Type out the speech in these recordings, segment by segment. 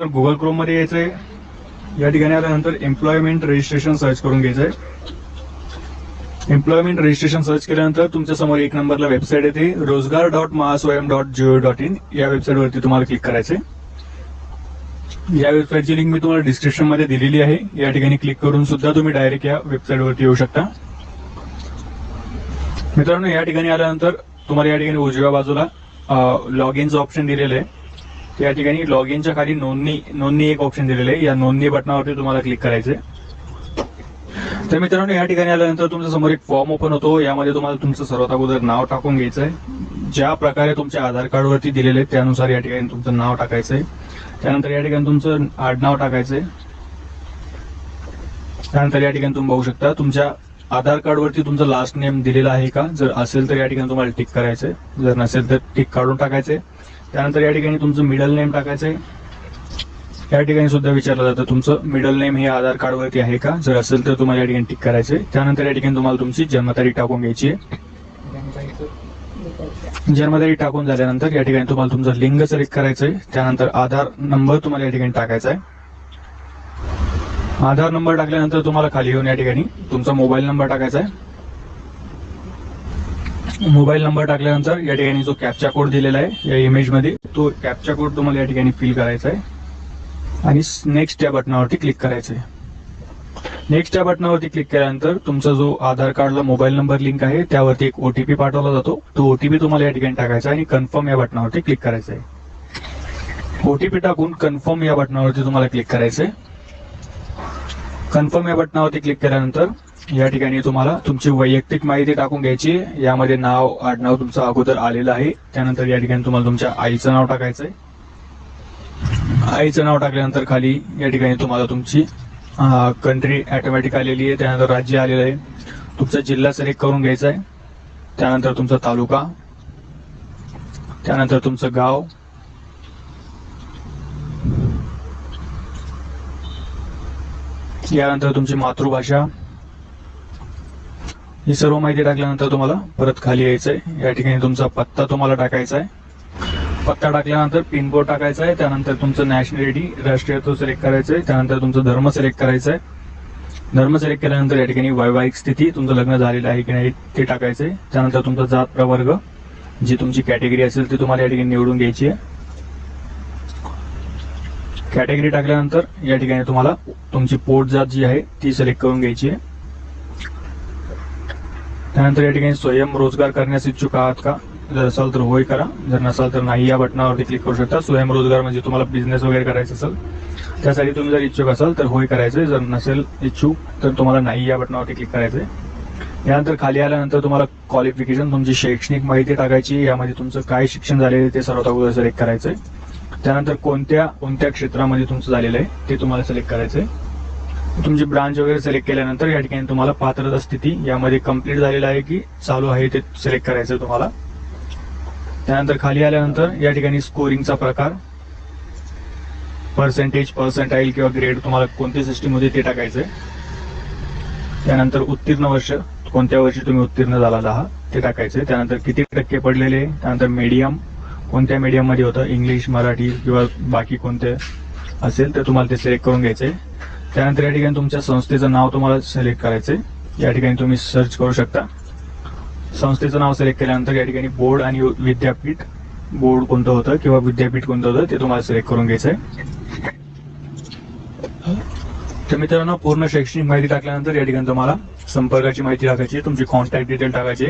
तर गुगल क्रोममध्ये यायचंय. या ठिकाणी आल्यानंतर एम्प्लॉयमेंट रजिस्ट्रेशन सर्च करून घ्यायचंय. एम्प्लॉयमेंट रजिस्ट्रेशन सर्च केल्यानंतर तुमच्यासमोर एक नंबरला वेबसाईट येते. Rojgar dot Mahaswayam dot gov dot in या वेबसाईटवरती तुम्हाला क्लिक करायचंय. या वेबसाईटची लिंक मी तुम्हाला डिस्क्रिप्शनमध्ये दिलेली आहे. या ठिकाणी क्लिक करून सुद्धा तुम्ही डायरेक्ट या वेबसाईटवरती येऊ शकता. मित्रांनो या ठिकाणी आल्यानंतर तुम्हाला या ठिकाणी उजव्या बाजूला लॉग इनचं ऑप्शन दिलेलं आहे. या ठिकाणी लॉग इनच्या खाली नोंदणी नोंदणी एक ऑप्शन दिलेलं आहे. या नोंदणी बटनावरती तुम्हाला क्लिक करायचंय. तर मित्रांनो या ठिकाणी आल्यानंतर तुमच्यासमोर एक फॉर्म ओपन होतो. यामध्ये तुम्हाला तुमचं सर्वात अगोदर नाव टाकून घ्यायचं आहे ज्या प्रकारे तुमच्या आधार कार्डवरती दिलेले आहे त्यानुसार या ठिकाणी तुमचं नाव टाकायचं आहे त्यानंतर या ठिकाणी तुमचं आडनाव टाकायचंय. त्यानंतर या ठिकाणी तुम्ही बघू शकता तुमच्या आधार कार्डवरती तुमचं लास्ट नेम दिलेला आहे का? जर असेल तर या ठिकाणी तुम्हाला टिक करायचंय. जर नसेल तर टिक काढून टाकायचंय. त्यानंतर या ठिकाणी तुमचं मिडल नेम टाकायचं आहे या ठिकाणी सुद्धा विचारलं जातं तुमचं मिडल नेम हे आधार कार्डवरती आहे का? जर असेल तर तुम्हाला या ठिकाणी टिक आहे त्यानंतर या ठिकाणी तुम्हाला तुमची जन्मतारीख टाकून घ्यायची आहे. जन्मतारीख टाकून झाल्यानंतर या ठिकाणी तुम्हाला तुमचं लिंग सिलेक्ट आहे त्यानंतर आधार नंबर तुम्हाला या ठिकाणी टाकायचा आहे. आधार नंबर टाकल्यानंतर तुम्हाला खाली येऊन या ठिकाणी तुमचा मोबाईल नंबर टाकायचा आहे. मोबाईल नंबर टाकल्यानंतर या ठिकाणी जो कॅपचा कोड दिलेला आहे या इमेजमध्ये तो कॅपचा कोड तुम्हाला या ठिकाणी फिल करायचा आहे. आणि नेक्स्ट या बटनावरती क्लिक करायचं आहे. नेक्स्ट या बटनावरती क्लिक केल्यानंतर तुमचा जो आधार कार्डला मोबाईल नंबर लिंक आहे त्यावरती एक ओटीपी पाठवला जातो. तो ओटीपी तुम्हाला या ठिकाणी टाकायचा आणि कन्फर्म या बटनावरती क्लिक करायचं आहे. ओटीपी टाकून कन्फर्म या बटनावरती तुम्हाला क्लिक करायचं आहे. कन्फर्म या बटनावरती क्लिक केल्यानंतर या ठिकाणी तुम्हाला तुमची वैयक्तिक माहिती टाकून घ्यायची. आहे. यामध्ये नाव आडनाव तुमचं अगोदर आलेलं आहे. त्यानंतर या ठिकाणी तुम्हाला तुमच्या आईचं नाव टाकायचं आहे. आईचं नाव टाकल्यानंतर खाली या ठिकाणी तुम्हाला तुमची कंट्री ॲटोमॅटिक आलेली आहे. त्यानंतर राज्य आलेलं आहे. तुमचा जिल्हा सिलेक्ट करून घ्यायचा आहे. त्यानंतर तुमचा तालुका. त्यानंतर तुमचं गाव. यानंतर तुमची मातृभाषा. ही सर्व माहिती टाकल्यानंतर तुम्हाला परत खाली यायचंय. या ठिकाणी तुमचा पत्ता तुम्हाला टाकायचा आहे पत्ता टाकल्यानंतर पिनकोड टाकायचा आहे त्यानंतर तुमचं नॅशनॅलिटी राष्ट्रीयत्व सिलेक्ट करायचं आहे त्यानंतर तुमचं धर्म सिलेक्ट करायचं आहे धर्म सिलेक्ट केल्यानंतर या ठिकाणी वैवाहिक स्थिती तुमचं लग्न झालेलं आहे की नाही ते टाकायचं आहे त्यानंतर तुमचा जात प्रवर्ग जी तुमची कॅटेगरी असेल ती तुम्हाला या ठिकाणी निवडून घ्यायची आहे. कॅटेगरी टाकल्यानंतर या ठिकाणी तुम्हाला तुमची पोट जात जी आहे ती सिलेक्ट करून घ्यायची आहे. त्यानंतर या ठिकाणी स्वयंरोजगार करण्यास इच्छुक आहात का? जर असाल तर होय करा. जर नसाल तर नाही या बटनावरती क्लिक करू शकता. स्वयंरोजगार म्हणजे तुम्हाला बिझनेस वगैरे करायचा असेल त्यासाठी तुम्ही जर इच्छुक असाल तर होय करायचंय. जर नसेल इच्छुक तर तुम्हाला नाही या बटनावरती क्लिक करायचंय. यानंतर खाली आल्यानंतर तुम्हाला क्वालिफिकेशन तुमची शैक्षणिक माहिती टाकायची यामध्ये तुमचं काय शिक्षण झालेलं आहे ते सर्वात अगोदर सिलेक्ट करायचंय. त्यानंतर कोणत्या कोणत्या क्षेत्रामध्ये तुमचं झालेलं आहे ते तुम्हाला सिलेक्ट करायचंय. तुमची ब्रांच वगैरे सिलेक्ट केल्यानंतर या ठिकाणी तुम्हाला पात्रता स्थिती यामध्ये कंप्लीट झालेलं आहे की चालू आहे ते सिलेक्ट करायचं आहे तुम्हाला. त्यानंतर खाली आल्यानंतर या ठिकाणी स्कोरिंगचा प्रकार. पर्सेंटेज पर्सेंटाईल किंवा ग्रेड तुम्हाला कोणत्या सिस्टीममध्ये ते टाकायचंय. त्यानंतर उत्तीर्ण वर्ष कोणत्या वर्षी तुम्ही उत्तीर्ण झाला आहात ते टाकायचंय. त्यानंतर किती टक्के पडलेले त्यानंतर मीडियम कोणत्या मीडियममध्ये होतं इंग्लिश मराठी किंवा बाकी कोणते असेल तर तुम्हाला ते सिलेक्ट करून घ्यायचंय. त्यानंतर या ठिकाणी तुमच्या संस्थेचं नाव तुम्हाला सिलेक्ट करायचंय. या ठिकाणी तुम्ही सर्च करू शकता. संस्थेचं नाव सिलेक्ट केल्यानंतर या ठिकाणी बोर्ड आणि विद्यापीठ बोर्ड कोणतं होतं किंवा विद्यापीठ कोणतं होतं ते तुम्हाला सिलेक्ट करून घ्यायचंय. तर मित्रांनो पूर्ण शैक्षणिक माहिती टाकल्यानंतर या ठिकाणी तुम्हाला संपर्काची माहिती टाकायची तुमची कॉन्टॅक्ट डिटेल टाकायची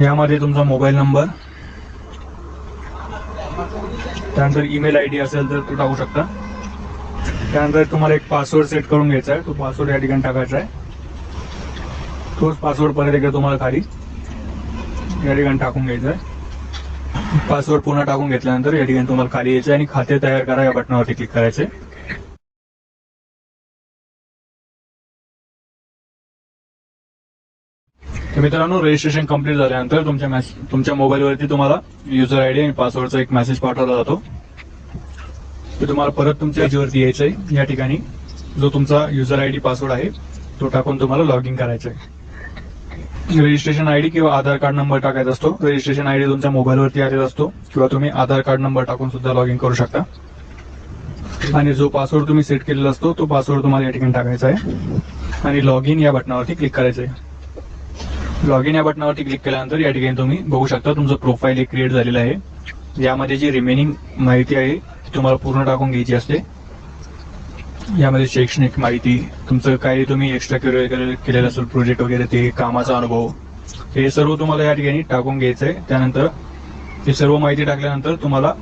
यामध्ये तुमचा मोबाईल नंबर त्यानंतर ईमेल आय डी असेल तर तो टाकू शकता. त्यानंतर तुम्हाला एक पासवर्ड सेट करून घ्यायचा आहे. तो पासवर्ड या ठिकाणी टाकायचा आहे. तोच पासवर्ड परत एकदा तुम्हाला खाली या ठिकाणी टाकून घ्यायचा आहे. पासवर्ड पुन्हा टाकून घेतल्यानंतर या ठिकाणी तुम्हाला खाली यायचं आहे आणि खाते तयार करा या बटनावरती क्लिक करायचे तर मित्रांनो रजिस्ट्रेशन कंप्लीट झाल्यानंतर तुमच्या मॅस तुमच्या मोबाईलवरती तुम्हाला युजर आय डी आणि पासवर्डचा एक मेसेज पाठवला जातो. ते तुम्हाला परत तुमच्या याच्यावरती यायचं आहे या ठिकाणी जो तुमचा युजर आय डी पासवर्ड आहे तो टाकून तुम्हाला लॉग इन करायचा आहे रजिस्ट्रेशन आयडी किंवा आधार कार्ड नंबर टाकायचा असतो. रजिस्ट्रेशन आयडी तुमच्या मोबाईलवरती आलेला असतो. किंवा तुम्ही आधार कार्ड नंबर टाकून सुद्धा लॉग इन करू शकता. आणि जो पासवर्ड तुम्ही सेट केलेला असतो तो पासवर्ड तुम्हाला या ठिकाणी टाकायचा आहे. आणि लॉग इन या बटनावरती क्लिक करायचं आहे. लॉग इन या बटनावरती क्लिक केल्यानंतर या ठिकाणी तुम्ही बघू शकता तुमचं प्रोफाईल एक क्रिएट झालेलं आहे. यामध्ये जी रिमेनिंग माहिती आहे तुम्हाला पूर्ण टाकून घ्यायची असते. यामध्ये शैक्षणिक माहिती तुमचं काही तुम्ही एक्स्ट्रा करिअर केलेलं असेल प्रोजेक्ट वगैरे ते कामाचा अनुभव हे सर्व तुम्हाला या ठिकाणी टाकून घ्यायचं आहे त्यानंतर ही सर्व माहिती टाकल्यानंतर तुम्हाला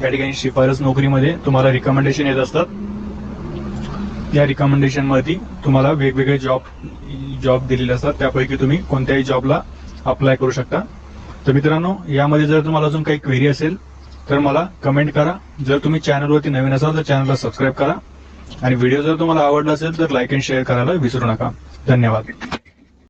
या ठिकाणी शिफारस नोकरीमध्ये तुम्हाला रिकमेंडेशन येत असतात. या रिकमेंडेशनमध्ये तुम्हाला वेगवेगळे जॉब जॉब दिलेले असतात. त्यापैकी तुम्ही कोणत्याही जॉबला अप्लाय करू शकता. तर मित्रांनो यामध्ये जर तुम्हाला अजून काही क्वेरी असेल तर मला कमेंट करा. जर तुम्ही चॅनलवरती नवीन असाल तर चॅनलला सबस्क्राईब करा. आणि व्हिडिओ जर तुम्हाला आवडला असेल तर लाईक अँड शेअर करायला विसरू नका. धन्यवाद.